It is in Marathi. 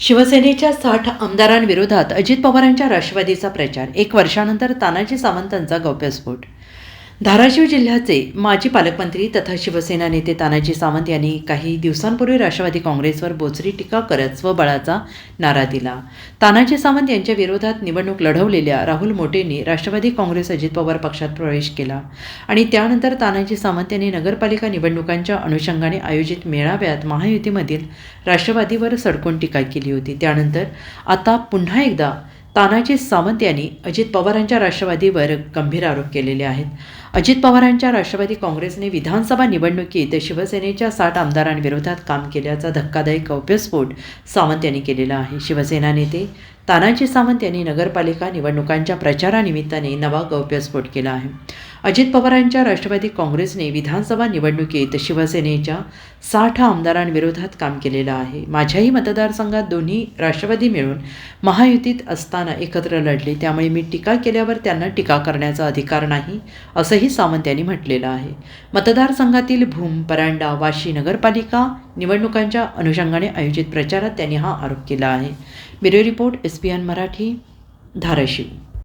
शिवसेनेच्या साठ आमदारांविरोधात अजित पवारांच्या राष्ट्रवादीचा प्रचार. एक वर्षानंतर तानाजी सावंतांचा गौप्यस्फोट धाराशिव जिल्ह्याचे माजी पालकमंत्री तथा शिवसेना नेते तानाजी सावंत यांनी काही दिवसांपूर्वी राष्ट्रवादी काँग्रेसवर बोचरी टीका करत स्वबळाचा नारा दिला. तानाजी सावंत यांच्या विरोधात निवडणूक लढवलेल्या राहुल मोटेंनी राष्ट्रवादी काँग्रेस अजित पवार पक्षात प्रवेश केला आणि त्यानंतर तानाजी सावंत यांनी नगरपालिका निवडणुकांच्या अनुषंगाने आयोजित मेळाव्यात महायुतीमधील राष्ट्रवादीवर सडकून टीका केली होती. त्यानंतर आता पुन्हा एकदा तानाजी सावंत यांनी अजित पवारांच्या राष्ट्रवादीवर गंभीर आरोप केलेले आहेत. अजित पवारांच्या राष्ट्रवादी काँग्रेसने विधानसभा निवडणुकीत शिवसेनेच्या साठ आमदारांविरोधात काम केल्याचा धक्कादायक गौप्यस्फोट सावंत यांनी केलेला आहे. शिवसेना नेते तानाजी सावंत यांनी नगरपालिका निवडणुकांच्या प्रचारानिमित्ताने नवा गौप्यस्फोट केला आहे. अजित पवारांच्या राष्ट्रवादी काँग्रेसने विधानसभा निवडणुकीत शिवसेनेच्या साठ आमदारांविरोधात काम केलेलं आहे. माझ्याही मतदारसंघात दोन्ही राष्ट्रवादी मिळून महायुतीत असताना एकत्र लढले. त्यामुळे मी टीका केल्यावर त्यांना टीका करण्याचा अधिकार नाही असंही सावंत यांनी म्हटलेलं आहे. मतदारसंघातील भूम परांडा वाशी नगरपालिका निवडणुकांच्या अनुषंगाने आयोजित प्रचारात त्यांनी हा आरोप केला आहे. Bureau report S P N Marathi Dharashiv.